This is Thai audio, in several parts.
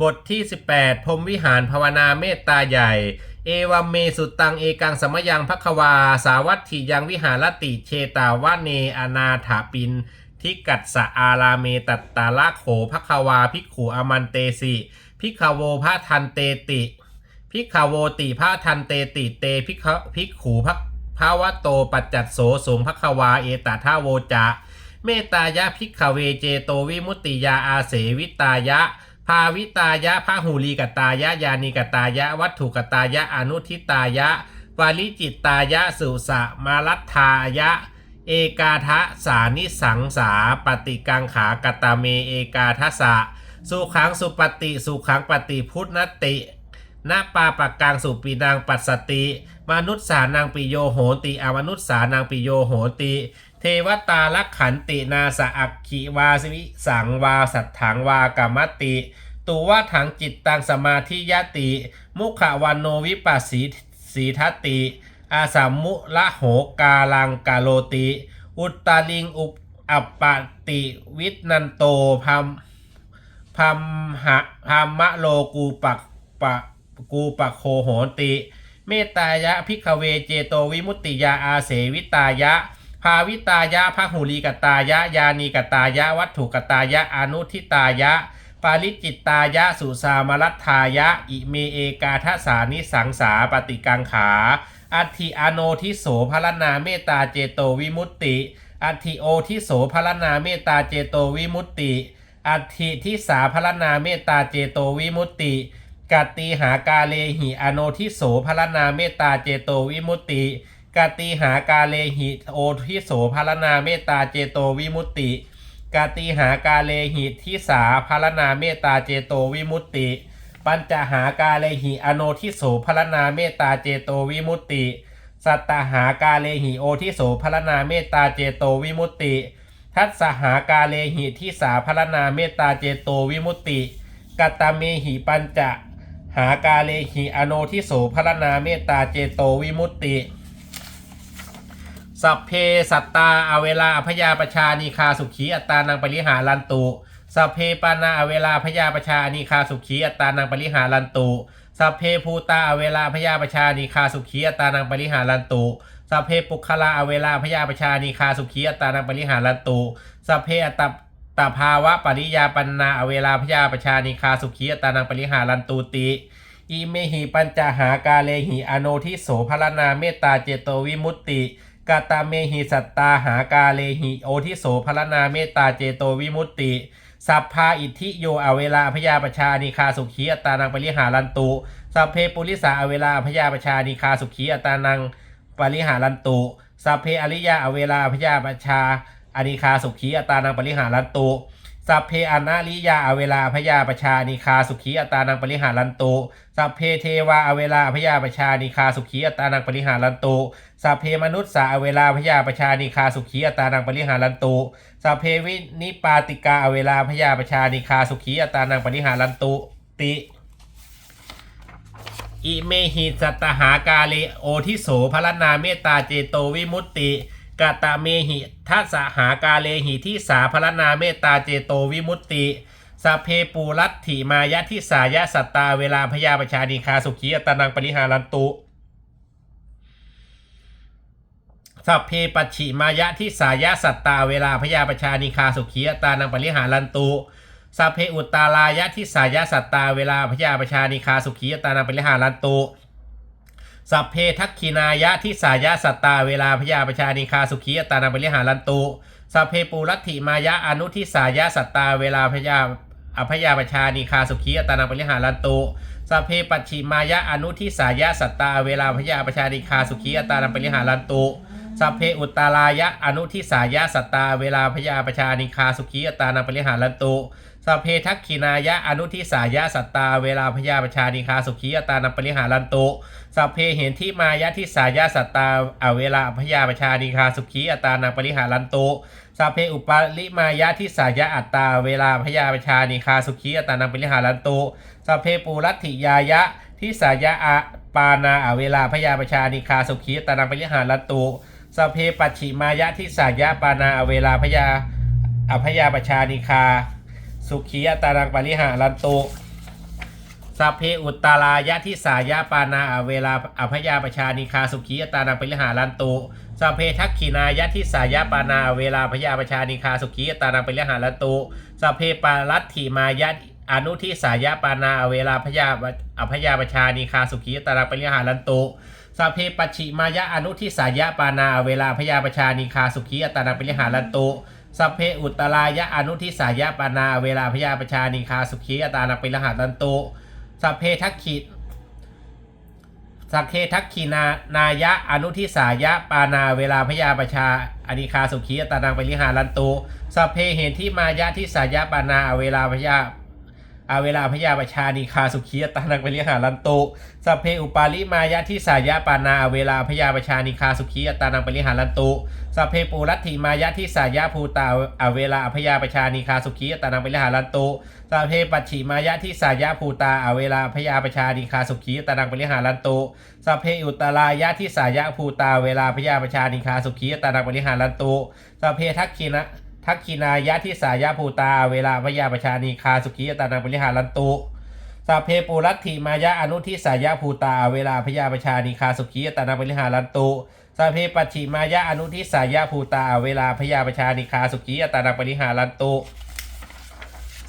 บทที่ 18พรมวิหารภาวนาเมตตาใหญ่ เอวัมเมสุตังเอกังสมยังพักวา สาวัตถิยังวิหารติเชตาวะเนอนาถาปินทิกัสสะอาราเมตัตตาละโขพักวาภิกขุอมันเตสิพิกขโวพระทันเตติพิกขโวติพระทันเตติเตพิกขภิกขูพักภาวะโตปัจจัตโสสงพักวาเอตทาโวจะ เมตตายะพิกขเวเจโตวิมุตติยาอาเสวิตายะ ภาวิตายะพาหูลีกตายะยานิกตายะ วัตถุกตายะ อนุทิตายะปาริจิตตายะ สุสะมารัตทายะ เอกาทะสานิสังสาปฏิกังขากตาเมเอกาทะสะสุขังสุปฏิสุขังปฏิพุทธนตินาปาปะกังสุปีนางปัสสติ มนุษย์สานังปิโยโหติอมนุษย์สานังปิโยโหติ เทวตาลักขันตินาสะอักขิวาสวิสังวาสัทถังวากามติตูว่าถังจิตตังสมาธิยติ มุขวันโนวิปัสสีสีทัตติอาสัมมุละโหกาลังกาโลติ อุตตาลิงอุปอัปปติวิทนันโตพัมพัมหะพัมมะโลกูปักปะกูปะโคโหติ เมตายะพิกขเวเจโตวิมุตติยาอาเสวิตายะ ภาวิตายะพหูลีกตายะ ยานีกตายะ วัตถุกตายะ อนุทิตายะ ปาริจิตตายะ สุสามรัตทายะ อิเมเอกาทสานิสังสาปฏิกังขา อัติอโนทิโสพรนาเมตตาเจโตวิมุตติ อัติโอทิโสพรนาเมตตาเจโตวิมุตติ อัติทิสาพรนาเมตตาเจโตวิมุตติกัตติหากาเลหิอโนทิโสพรนาเมตตาเจโตวิมุตติ กติหากาเลหิโอทิโสพรนาเมตตาเจโตวิมุตติ กติหากาเลหิทิสาพรนาเมตตาเจโตวิมุตติ ปัญจหากาเลหิอโนทิโสพรนาเมตตาเจโตวิมุตติ สัตตหากาเลหิโอทิโสพรนาเมตตาเจโตวิมุตติ ทัสสหากาเลหิทิสาพรนาเมตตาเจโตวิมุตติ กัตตเมหิปัญจหากาเลหิอโนทิโสพรนาเมตตาเจโตวิมุตติ สัพเพสัตตาอเวลาพยาประชานิคาสุขีอัตานังปริหารันตุสัพเพปานาอเวลาพยาประชานิคาสุขีอัตานังปริหารันตุสัพเพภูตาอเวลาพยาประชานิคาสุขีอัตานังปริหารันตุสัพเพปุคลาอเวลาพยาประชานิคาสุขีอัตานังปริหารันตุสัพเพอัตตภาวะปริยาปันนาอเวลาพยาประชานิคาสุขีอัตานังปริหารันตุติอิเมหิปัญจหากาเลหิอโนทิโสพรนาเมตตาเจโตวิมุตติ กาตาเมหิสัตตาหากาเลหิโอทิโสพรนาเมตตาเจโตวิมุตติ สัพพาอิทธิโยอเวลาพยาปชานิคาสุขีอัตานังปริหารันตุสัพเพปุริสาอเวลาพยาปชานิคาสุขีอัตานังปริหารันตุสัพเพอริยาอเวลาพยาปชาอนิคาสุขีอัตตานังปริหารันตุ สัพเพอนาลิยาอเวลาพยาปชานิคาสุขีอัตานังปริหารันตุสัพเพเทวาอเวลาพยาปชานิคาสุขีอัตานังปริหารันตุสัพเพมนุษย์สาอเวลาพยาปชานิคาสุขีอัตานังปริหารันตุสัพเพวินิปาติกาอเวลาพยาปชานิคาสุขีอัตานังปริหารันตุติอิเมหิสัตตหากาเลโอทิโสพรนาเมตตาเจโตวิมุตติ กาตาเมหิทัสหากาเลหิที่สาพรนาเมตตาเจโตวิมุตติสัพเพปูรัตถิมายะทิสายะสัตตาเวลาพยาประชานิคาสุขีอัตานังปริหารันตุสัพเพปัจฉิมายะทิสายะสัตตาเวลาพยาประชานิคาสุขีอัตานังปริหารันตุสัพเพอุตตาลายะทิสายะสัตตาเวลาพยาประชานิคาสุขีอัตานังปริหารันตุ สัพเพทักขินายะทิสายะสัตตาเวลาพยาปชานิคาสุขีอัตานังปริหารันตุสัพเพปูรัตถิมายะอนุทิสายะสัตตาเวลาพยาอภยาปชานิคาสุขีอัตานังปริหารันตุสัพเพปัจฉิมายะอนุทิสายะสัตตาเวลาพยาปชานิคาสุขีอัตานังปริหารันตุสัพเพอุตตาลายะอนุทิสายะสัตตาเวลาพยาปชานิคาสุขีอัตานังปริหารันตุ สัพเพทักขินายะอนุทิสายะสัตตา เวลาพยาประชานิคาสุขีอัตานัปริหารันตุสัพเพเห็นที่มายะทิสายะสัตตาอเวลาพยาประชานิคาสุขีอัตานัปริหารันตุสัพเพอุปาลิมายะทิสายะอัตตา เวลาพยาประชานิคาสุขีอัตานัปริหารันตุสัพเพปูรัตถิยายะทิสายะอะปานาอเวลาพยาประชานิคาสุขีอัตานัปริหารันตุสัพเพปัจฉิมายะทิสายะปานาอเวลาพยาอพยาประชานิคา สุขีอัตานังปริหารันตุสัพเพอุตตารายะทิสายะปานาอเวลาอภยาประชานิคาสุขียตานังปริหารันตุสัพเพทักขินายะทิสายะปานาอเวลาพยาประชานิคาสุขียตานังปริหารันตุสัพเพปารัตถิมายะอนุทิสายะปานาอเวลาพยาอภยาประชานิคาสุขียตานังปริหารันตุสัพเพปัจฉิมายะอนุทิสายะปานาอเวลาพยาประชานิคาสุขียตานังปริหารันตุ สัพเพอุตตรายะอนุทิสายะปานา เวลาพยาประชานิคาสุขีอตานังปริหารันตุสัพเพทักขิสัพเพทักขินานายะอนุทิสายะปานาเวลาพยาประชาอนิคาสุขีอตานังปริหารันตุสัพเพเหนที่มายะทิสายะปานาเวลาพยา อาเวลาพยาประชานิคาสุขีตานังปริหารันตุสัพเพอุปาลิมายะทิสายะปานาเวลาพยาประชานิคาสุขีตานังปริหารันตุสัพเพปูรัตถิมายะทิสายะภูตาอเวลาพยาประชานิคาสุขีตานังปริหารันตุสัพเพปัจฉิมายะทิสายะภูตาอเวลาพยาประชานิคาสุขีตานังปริหารันตุสัพเพอุตรายะทิสายะภูตาเวลาพยาประชานิคาสุขีตานังปริหารันตุสัพเพทักขินะ ทักขินายะทิสายะภูตา เวลาพยาปชานิคาสุขีตานังปริหารันตุสัพเพปุรัตถิมายะอนุทิสายะภูตา เวลาพยาปชานิคาสุขีตานังปริหารันตุสัพเพปัจฉิมายะอนุทิสายะภูตา เวลาพยาปชานิคาสุขีตานังปริหารันตุ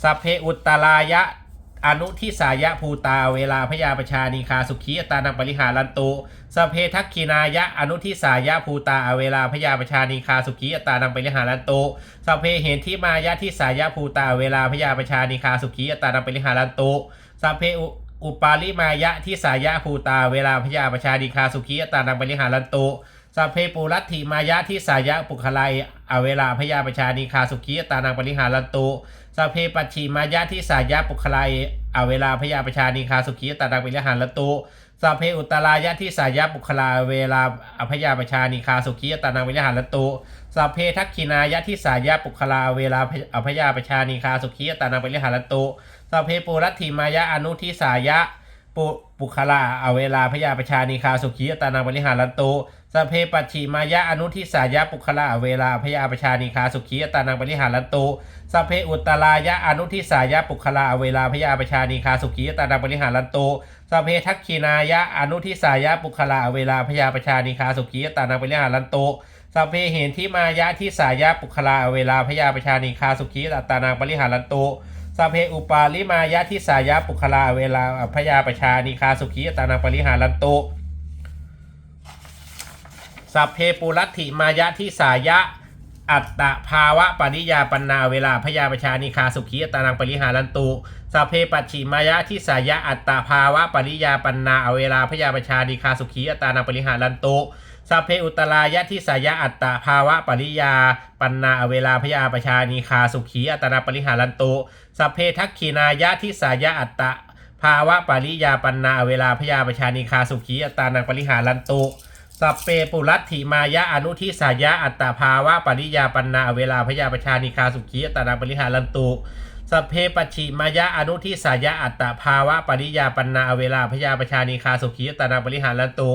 สัพเพอุตตรายะอนุทิสายะภูตา เวลาพยาปชานีคาสุขีตานังปริหารันตุ สเพทักขินายะอนุทิสายะภูตาอเวลาพยาประชานีคาสุขีอัตานังปริหารันตุสัพเพเหนทิมายะทิสายะภูตาเวลาพยาประชานีคาสุขีอัตานังปริหารันตุสัพเพอุปาลิมายะทิสายะภูตาเวลาพยาประชานีคาสุขีอัตานังปริหารันตุสัพเพปุรัตถิมายะทิสายะปุคลายอเวลาพยาประชานีคาสุขีอัตานังปริหารันตุสัพเพปัจฉิมายะทิสายะปุคลายอเวลาพยาประชานีคาสุขีอัตานังปิลหันละตุ สัพเพอุตรายะทิสายะปุคลาเวลาอภยาประชานิคาสุขีตานังปิลหันละตุสัพเพทักขินายะทิสายะปุคลาเวลาอภยาประชานิคาสุขีตานังปิลหันละตุสัพเพปุรัตถิมายะอนุทิสายะปุปุคลาอเวลาพยาประชานิคาสุขีตานังปิลหันละตุ สเพปัจฉิมายะอนุทิสายะปุคลาเวลาพยาประชานีคาสุขีตานังปิลหันละตุสเพอุตตรายะอนุทิสายะปุคลาเวลาพยาประชานีคาสุขีตานังปริหารันโตสัพเพทักขินายะอนุทิสายะปุคลาเวลาพยาประชานีคาสุขีตานังปริหารันโตสัพเพเหนทิมายะทิสายะปุคลาเวลาพยาประชานีคาสุขีตานังปริหารันโตสัพเพอุปาลิมายะทิสายะปุคลาเวลาพยาประชานีคาสุขีตานังปริหารันโต สัพเพปุรัติมายะทิสายะ อัตตภาวะปริยาปันนาเวลาพยาประชานิคาสุขีตานังปริหารันตุสัพเพปัจฉิมายะทิสายะอัตตภาวะปริยาปันนาเวลาพยาประชานิคาสุขีตานังปริหารันตุสัพเพอุตรายะทิสายะอัตตภาวะปริยา ปันนาเวลาพยาปชานิคาสุขีตานังปริหารันตุสัพเพทักขินายะทิสายะอัตตภาวะปริยาปันนาเวลาพยาปชานิคาสุขีตานังปริหารันตุ สัพเปปุรัตถิมายะอนุทิสายะอัตตาภาวะปริยาปันนาเวลาพยาปชานิคาสุขีตานังปริหารันตุสัพเพปชิมายะอนุทิสายะอัตตาภาวะปริยาปันนาเวลาพยาปชานิคาสุขีตานังปริหารันตุ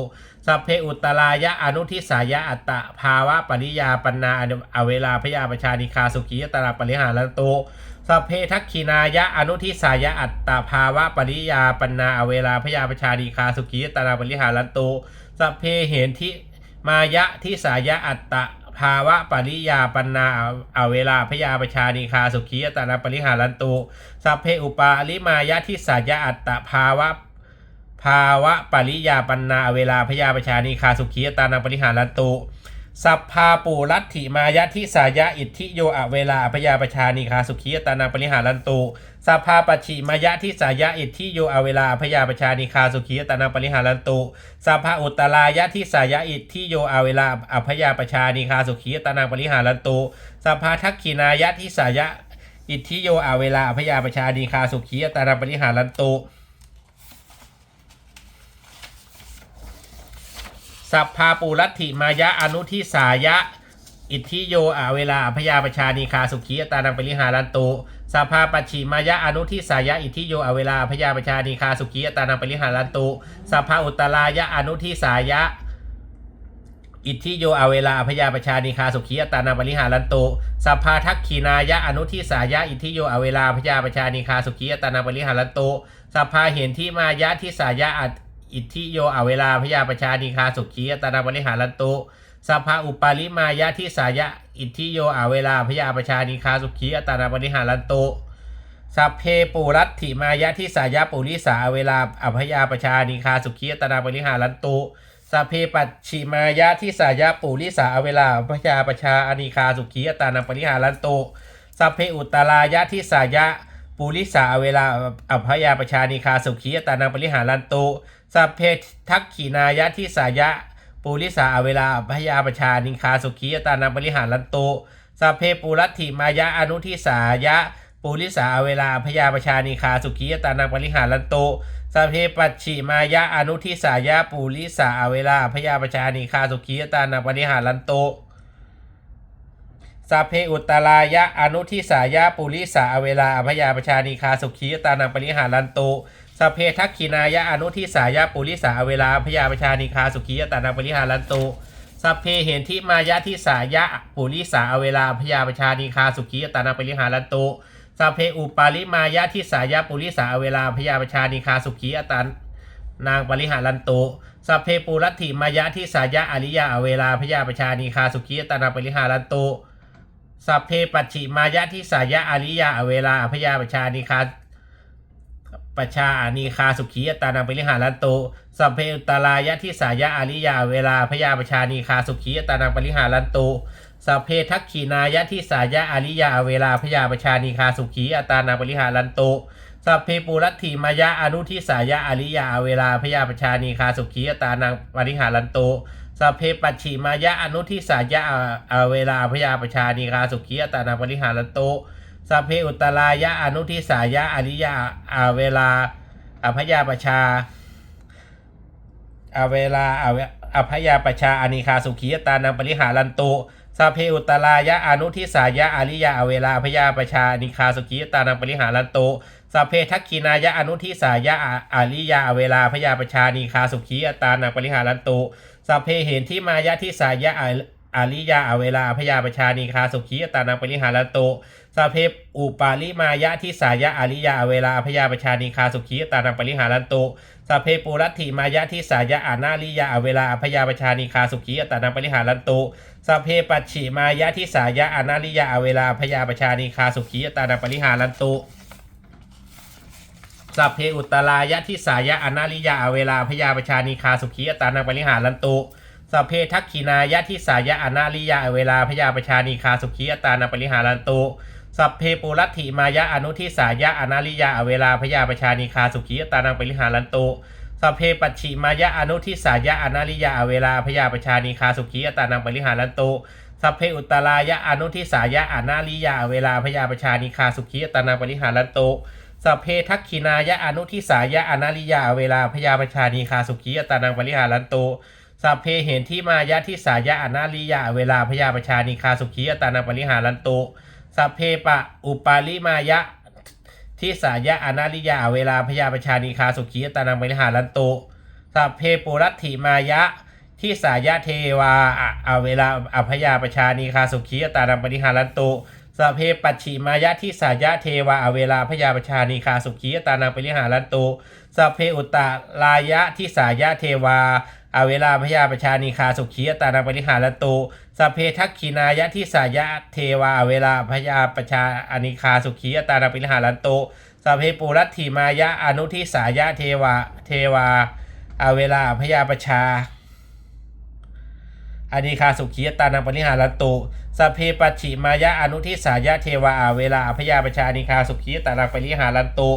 สัพเพอุตรายะอนุทิสายะอัตตาภาวะปริยาปันนาอเวลาพยาปชานิคาสุขีตานังปริหารันตุสัพเพทักขินายะอนุทิสายะอัตตาภาวะปริยาปันนาเวลาพยาปชานิคาสุขีตานังปริหารันตุ สัพเพเหนทิมายะทิสายะอัตตะภาวะปริยาปันนาเอาเวลาพยาประชานิคาสุขีอัตนาปริหารันตุสัพเพอุปาลิมายะทิสายะอัตตะภาวะภาวะปริยาปันนาเวลาพยาประชานิคาสุขีอัตนาปริหารันตุ สัพพาปูรัตถิมายะทิสายะอิทธิโยอะเวลาพยาปชานิคาสุขีตานาปริหารันตุสัพพาปชิมายะทิสายะอิทธิโยอะเวลาพยาปชานิคาสุขีตานาปริหารันตุสัพพาอุตตรายะทิสายะอิทธิโยอะเวลาอพยาปชานิคาสุขีตานาปริหารันตุสัพพาทักขินายะทิสายะอิทธิโยอะเวลาอพยาปชานิคาสุขีตานาปริหารันตุ สัพพาปูรัตถิมายะอนุทิสายะ อิทธิโยอาเวลาพยาประชานีคาสุขีตานังปริหารันตุสัพพาปัจฉิมายะอนุทิสายะอิทธิโยอาเวลาพยาประชานีคาสุขีตานังปริหารันตุสัพพาอุตตรายะอนุทิสายะอิทธิโยอเวลาพยาประชานิคาสุขียตานาปริหารันตุสัพพาทักขีนายะอนุทิสายะอิทธิโยอเวลาพยาประชานิคาสุขียตานาปริหารันตุสัพพาเห็นที่มายะทิสายะ อิทธิโยอเวลาพยาประชานิคาสุขียตนาปริหารันตุสัพพาอุปาลิมายะทิสายะอิทธิโยอเวลาพยาประชานิคาสุขียตนาปริหารันตุสัพเพปูรัตถิมายะทิสายะปุริสาเวลาอภยาประชานิคาสุขียตนาบริหารันตุสัพเพปัจฉิมายะทิสายะปุริสาเวลาอภยาประชาอนิคาสุขียตนาบริหารันตุสัพเพอุตรายะทิสายะปุริสาเวลาอภยาประชานิคาสุขียตนาบริหารันตุ สัพเพทักขีนายะทิสายะปุริสาเวลาอภยาประชานิคาสุขียตานาบริหารลันตุสัพเพปุรัตถิมายะอนุทิสายะ ปูริสาเวลาพยาประชานิคาสุขียตานังปริหารลันโตสัพเพปัจฉิมายะอนุทิสายะปูริสาเวลาพยาประชานิคาสุขียตานังปริหารลันโตสัพเพอุตตรายะอนุทิสายะปุริสาเวลาพยาประชานิคาสุขียตานังปริหารันโต สเพทักขินายะอนุทิสายะปุริสาเวลาพยาประชานิคาสุขียตานังปริหารันโตสัพเพเห็นที่มายะที่สายะปุริสาเวลาพยาประชานิคาสุขียตานาปริหารันโตสัพเพอุปาลิมายะที่สายะปุริสาเวลาพยาประชานิคาสุขียตันนางปริหารันโตสัพเพปุรัตถิมายะที่สายะอริยาเวลาพยาประชานิคาสุขียตานาปริหารันโตสัพเพปัจฉิมายะที่สายะอริยาเวลาพยาประชานิคา ประชาอานีคาสุขียตานังปริหารันโตสัพเพอุตตรายะที่สายะอาริยาเวลาพยาประชานีคาสุขียตานังปริหารันโตสัพเพทักขีนายะที่สายะอาริยาเวลาพยาประชานีคาสุขียตานังปริหารันโตสัพเพปูรัตถิมายะอนุทิสายะอริยาเวลาพยาประชานีคาสุขียตานังปริหารันโตสัพเพปัจฉิมายะอนุทิสายะอเวลาพยาประชานีคาสุขียตานังปริหารันโต สัพเพอุตรายะอนุทิสายะอริยาอาเวลาอภยาประชาอาเวลาอาอภยาประชาอานิคาสุขียตานังปริหารันตุสัพเพอุตรายะอนุทิสายะอริยาอเวลาอภยาประชาอานิคาสุขียตานังปริหารันตุสัพเพทักขินายะอนุทิสายะอริยาอเวลาพยาประชาอนิคาสุขียตานังปริหารันตุสัพเพเห็นที่มายะทิสายะอริยาอเวลาพยาประชาอานิคาสุขียตานังปริหารันตุ สัพเพอุปาลิมายะที่สายะอริยาเวลาพยาประชานิคาสุขีตานังปริหารันตุสัพเพปุรัตถิมายะที่สายะอานาริยาเวลาพยาประชานิคาสุขีตานังปริหารันตุสัพเพปัจฉิมายะที่สายะอานาริยาเวลาพยาประชานิคาสุขีตานังปริหารันตุสัพเพอุตตรายะที่สายะอานาริยาเวลาพยาประชานิคาสุขีตานังปริหารันตุสัพเพทักขินายะที่สายะอนาริยาเวลาพยาประชานิคาสุขีอตานังปริหารันตุ สัพเพปุรัติมายะอนุทิสายะอนาริยาเวลาพยาประชานิคาสุขีตานังปริหารันตุสัพเพปัจฉิมายะอนุทิสายะอนาริยาเวลาพยาประชานิคาสุขีตานังปริหารันตุสัพเพอุตตรายะอนุทิสายะอนาริยาเวลาพยาประชานิคาสุขีตานังปริหารันตุสัพเพทักขินายะอนุทิสายะอนาริยาเวลาพยาประชานิคาสุขีตานังปริหารันตุสัพเพเห็นที่มายะที่สายะอนาริยาเวลาพยาประชานิคาสุขีตานังปริหารันตุ สัพเพปะ อุปาลิมายะที่สายะอนาริยาเวลาพยาประชานิคาสุขีตานังปริหารันตุสัพเพปุรัตถิมายะที่สายะเทวาอะเวลาอภยาประชานิคาสุขีตานังปริหารันตุสัพเพปัจฉิมายะที่สายะเทวาอเวลาพยาประชานิคาสุขีตานังปริหารันตุสัพเพอุตตรายะที่สายะเทวาอเวลาพยาประชานิคาสุขีตานังปริหารตุสเพทักขินายะที่สายะเทวาเวลาพยาประชาอนิคาสุขีตานังปริหารตุสเพปุรัตถิมายะอนุทิสายะเทวาเทวาอเวลาพยาประชาอนิคาสุขีตานังปริหารตุสเพปัจฉิมายะอนุทิสายะเทวาอเวลาพยาประชาอนิคาสุขีตานังปริหารตุ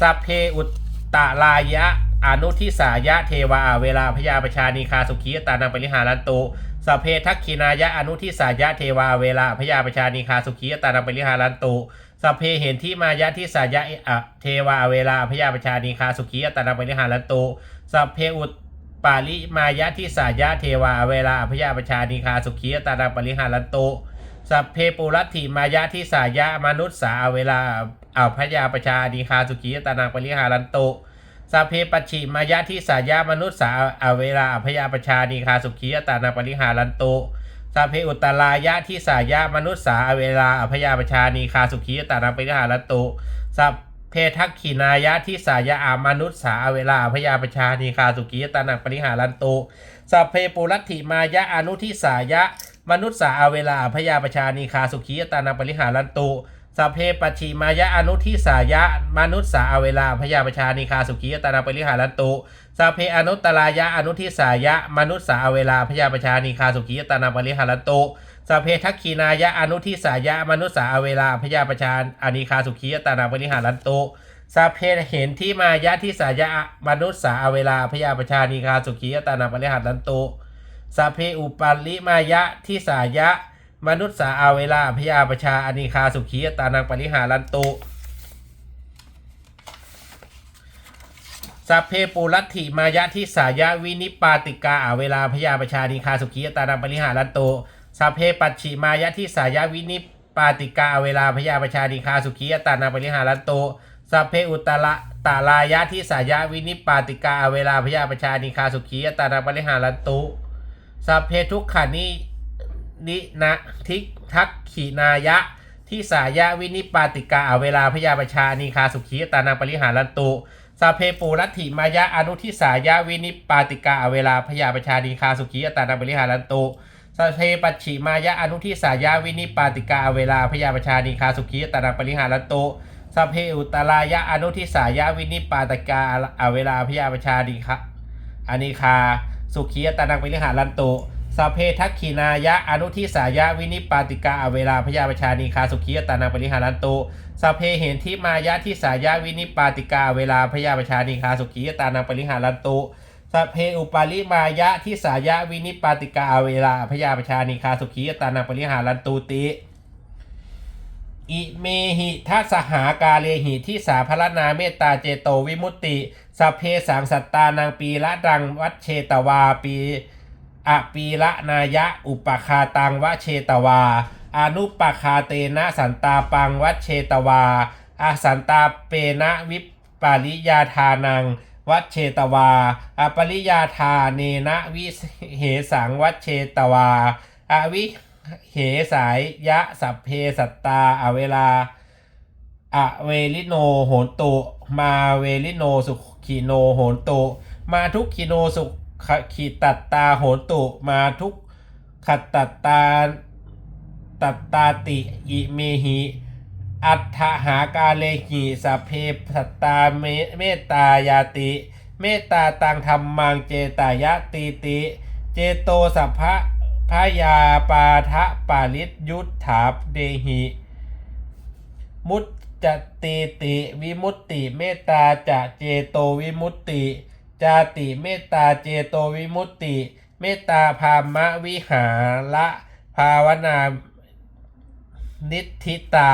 สเพอุตตรายะ อนุทิสายะเทวาเวลาพยาประชานีคาสุขีตานังปริหารันตุสเพทักขินายะอนุทิสายะเทวาเวลาพยาประชานีคาสุขีตานังปริหารันตุสเพเห็นที่มายะทิสายะอะเทวาเวลาพยาประชานีคาสุขีตานังปริหารันตุสเพอุตปาลิมายะทิสายะเทวาเวลาพยาประชานีคาสุขีตานังปริหารันตุสัพเพปุรัตถิมายะทิสายะมนุษย์สาเวลาอาพยาประชานีคาสุขีตานังปริหารันตุ สัพเพปัจฉิมายะทิสายะมนุษย์สาอเวลาอภยาประชานีคาสุขียตานาปริหารันตุสัพเพอุตตรายะทิสายะมนุษย์สาอเวลาอภยาประชานีคาสุขียตานาปริหารันตุสัพเพทักขินายะทิสายะอามนุษย์สาอเวลาอภยาประชานีคาสุขียตานาปริหารันตุสัพเพปุรัติมายะอนุทิสายะ มนุษย์สาอเวลาพยาประชานีคาสุขียตานาปริหารันตุ สัพเพปัจฉิมายะอนุทิสายะมนุษย์สาอเวลาพยาประชานีคาสุขียตานาปริหารันตุสัพเพอนุตรายะอนุทิสายะมนุษย์สาอเวลาพยาประชานีคาสุขียตานาปริหารันตุสัพเพทักขีนายะอนุทิสายะมนุษย์สาอเวลาพยาประชานีคาสุขียตานาปริหารันตุสัพเพเห็นที่มายะทิสายะมนุษย์สาอเวลาพยาประชานีคาสุขียตานาปริหารันตุสัพเพอุปัลลิมายะทิสายะ มนุษย์สาอาเวลาพยาประชาอนิคาสุขีตานังปริหารันตุสัพเพปูรัตถิมายะทิสายะวินิปปาติกาอาเวลาพยาประชานิคาสุขีตานังปริหารันตุสัพเพปัจฉิมายะทิสายะวินิปปาติกาอาเวลาพยาประชานิคาสุขีตานังปริหารันตุสัพเพอุตตระตาลายะทิสายะวินิปปาติกาอาเวลาพยาประชานิคาสุขีตานังปริหารันตุสัพเพทุกขานิ นินะทิทักขีนายะ ที่สายะวินิปาติกาอาเวลาพยาประชานีคาสุขีตานังปริหารันตุสัพเพปูรัตถิมายะอนุทิสายะวินิปาติกาอาเวลาพยาประชานีคาสุขีตานังปริหารันตุสัพเพปัจฉิมายะอนุทิสายะวินิปาติกาอาเวลาพยาประชานีคาสุขีตานังปริหารันตุสัพเพอุตรายะอนุทิสายะวินิปาติกาอาเวลาพยาปชานีคาอานิคา สุขียตานังปริหารันตุ สัพเพทักขีนายะอนุทิสายะวินิปปาติกาอเวลาพยาปชานีคาสุขียตานังปริหารันตุสัพเพเห็นทิมายะทิสายะวินิปปาติกาเวลาพยาปชานีคาสุขียตานังปริหารันตุสัพเพอุปาลิมายะทิสายะวินิปปาติกาเวลาพยาปชานีคาสุขียตานังปริหารันตุติอิเมหิทัสหากาเลหิที่สาพรนาเมตตาเจโตวิมุตติ สัพเพสังสัตตานางปีละดังวัดเชตวาปี อปีละนายะ อุปคาตังวะเชตวา อนุปคาเตนะสันตาปังวัดเชตวาอาสันตาเปนะวิปปาริยาทานัง วัดเชตวาอปริยาทาเนนะวิเหสังวัดเชตวาอวิเหสายยะสัพเพสัตตาอเวลาอเวลิโนโหนตุ มาเวลิโนสุขีโนโหนตุ มาทุกขีโนสุข ขีตัตตาโหนตุมาทุกขัตตัตตาตัตตาติอิเมหิอัฏฐหากาเลหิสัพเพสัตตาเมเมตตายาติ เมตตาตังธรรมังเจตายะตีติ เจโตสัพพะพยาปาทะปาลิตยุทธาเดหิ มุตจติติวิมุตติเมตตาจะเจโตวิมุตติ จาติเมตตาเจโตวิมุตติ เมตตาพามะวิหาระภาวนานิทิตา